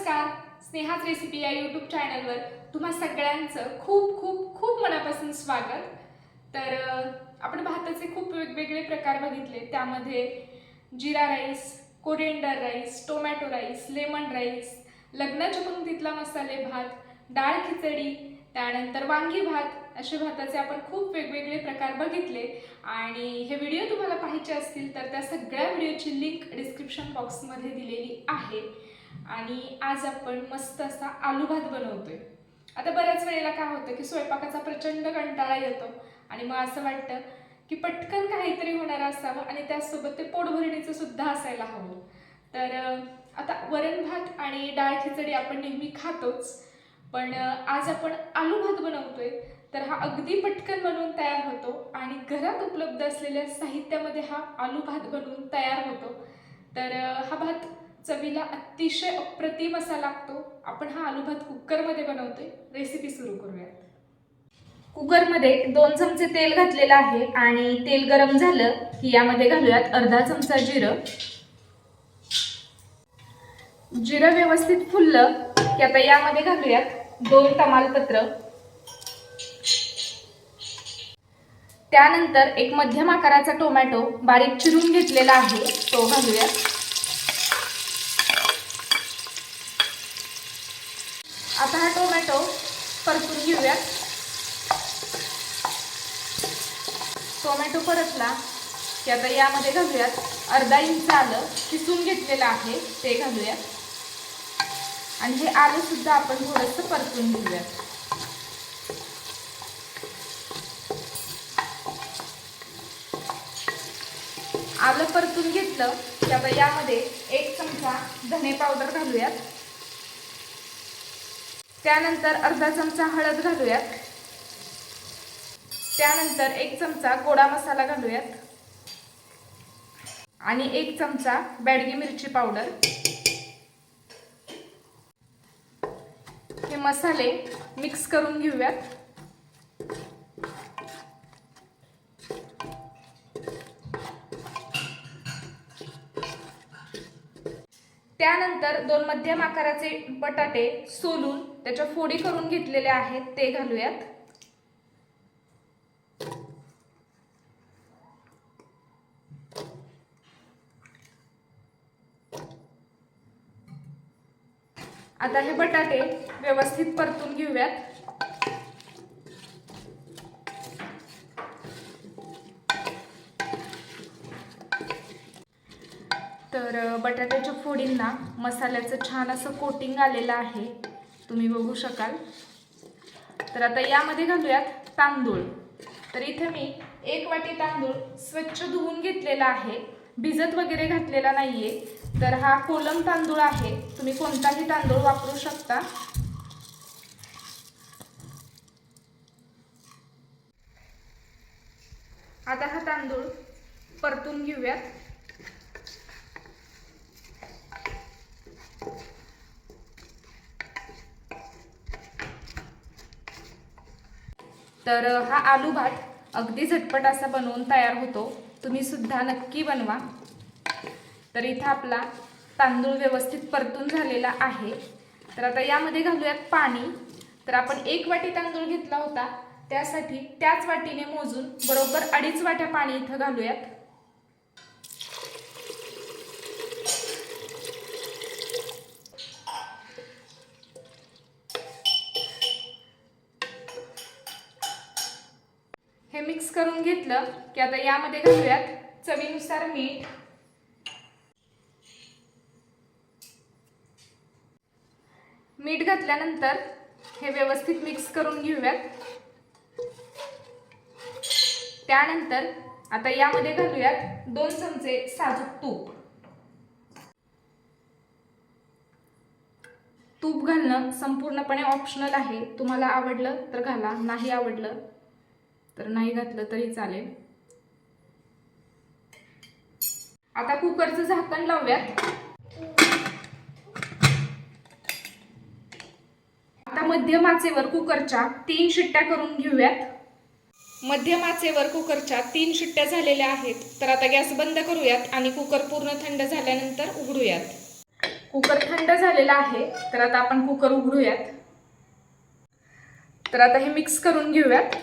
नमस्कार. स्नेहाच रेसिपी या यूट्यूब चॅनलवर तुम्हा सगळ्यांचं खूप खूप खूप मनापासून स्वागत. तर आपण भाताचे खूप वेगवेगळे प्रकार बघितले. त्यामध्ये jeera rice coriander rice tomato rice lemon rice लग्नाच्या पंक्तीतला मसाले भात डाळ खिचडी त्यानंतर वांगी भात असे भाताचे आपण खूप वेगवेगळे प्रकार बघितले. आणि हे व्हिडिओ तुम्हाला पाहायचे असतील तर त्या सगळ्या व्हिडिओची लिंक डिस्क्रिप्शन बॉक्समध्ये दिलेली आहे. आणि आज आपण मस्त असा आलू भात बनवतोय. आता बऱ्याच वेळेला काय होतं की स्वयंपाकाचा प्रचंड कंटाळा येतो आणि मग असं वाटतं की पटकन काहीतरी होणार असावं आणि त्याचसोबत ते पोटभरणीचं सुद्धा असायला हवं. तर आता वरण भात आणि डाळ खिचडी आपण नेहमी खातोच पण आज आपण आलू भात बनवतोय. तर हा अगदी पटकन बनवून तयार होतो आणि घरात उपलब्ध असलेल्या साहित्यामध्ये हा आलू भात बनवून तयार होतो. तर हा भात चवीला अतिशय अप्रतिम असा लागतो. आपण हा आलूभात कुकरमध्ये बनवतोय. रेसिपी सुरू करूयात. कुकरमध्ये दोन चमचे तेल घातलेलं आहे आणि तेल गरम झालं की यामध्ये घालूयात अर्धा चमचा जिरं. जिरं व्यवस्थित फुललं की आता यामध्ये घालूयात दोन तमालपत्र. त्यानंतर एक मध्यम आकाराचा टोमॅटो बारीक चिरून घेतलेला आहे तो घालूयात. आता हा टोमॅटो परतून घेऊयात टोमॅटो परतला की आता यामध्ये घालूयात. अर्धा इंच आलं किसून घेतलेलं आहे ते घालूयात आणि हे आलं सुद्धा आपण थोडंसं परतून घेऊयात आलं परतून घेतलं की आता यामध्ये एक चमचा धने पावडर घालूयात. त्यानंतर अर्धा चमचा हळद घालूयात. त्यानंतर एक चमचा गोडा मसाला घालूयात. आणि एक चमचा बॅडगी मिरची पावडर. हे मसाले मिक्स करून घेऊयात. त्यानंतर दोन मध्यम आकाराचे बटाटे सोलून त्याच्या फोडी करून घेतलेल्या आहेत ते घालूयात. आता हे बटाटे व्यवस्थित परतून घेऊयात. तर बटाट्याच्या फोडींना मसाल्याचं छान असं कोटिंग आलेलं आहे. तुम्ही बघू शकाल. तर आता यामध्ये घालूयात तांदूळ. तर इथे मी एक वाटी तांदूळ स्वच्छ धुवून घेतलेला आहे. भिजत वगैरे घातलेला नाहीये. तर हा कोलम तांदूळ आहे. तुम्ही कोणताही तांदूळ वापरू शकता. आता हा तांदूळ परतून घेऊयात. तर हा आलू भात अगदी झटपट असा बनवून तयार होतो. तुम्ही सुद्धा नक्की बनवा. तर इथं आपला तांदूळ व्यवस्थित परतून झालेला आहे. तर आता यामध्ये घालूयात पाणी. तर आपण एक वाटी तांदूळ घेतला होता. त्यासाठी त्याच वाटीने मोजून बरोबर अडीच वाट्या पाणी इथं घालूयात. मिक्स करून घेतलं की आता यामध्ये घालूयात चवीनुसार मीठ. मीठ घातल्यानंतर हे व्यवस्थित मिक्स करून घेऊयात. त्यानंतर आता यामध्ये घालूयात दोन चमचे साजूक तूप. तूप घालणं संपूर्णपणे ऑप्शनल आहे. तुम्हाला आवडलं तर घाला नाही आवडलं तर नाही घातलं तरी चालेल. आता कुकरचं झाकण लावूयात. आता मध्यम आचेवर कुकरच्या तीन शिट्ट्या करून घेऊयात. मध्यम आचेवर कुकरच्या तीन शिट्ट्या झालेल्या आहेत. तर आता गॅस बंद करूयात आणि कुकर पूर्ण थंड झाल्यानंतर उघडूयात. कुकर थंड झालेला आहे तर आता आपण कुकर उघडूयात. तर आता हे मिक्स करून घेऊयात.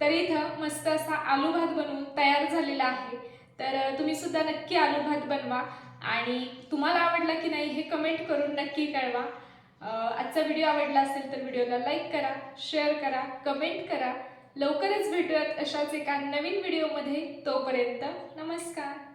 तर इथं मस्त असा आलू भात बनवून तयार झालेला आहे. तर तुम्ही सुद्धा नक्की आलू भात बनवा. आणि तुम्हाला आवडला की नाही हे कमेंट करून नक्की कळवा. आजचा व्हिडिओ आवडला असेल तर व्हिडिओला लाईक करा शेअर करा कमेंट करा. लवकरच भेटूयात अशाच एका नवीन व्हिडिओमध्ये तोपर्यंत नमस्कार.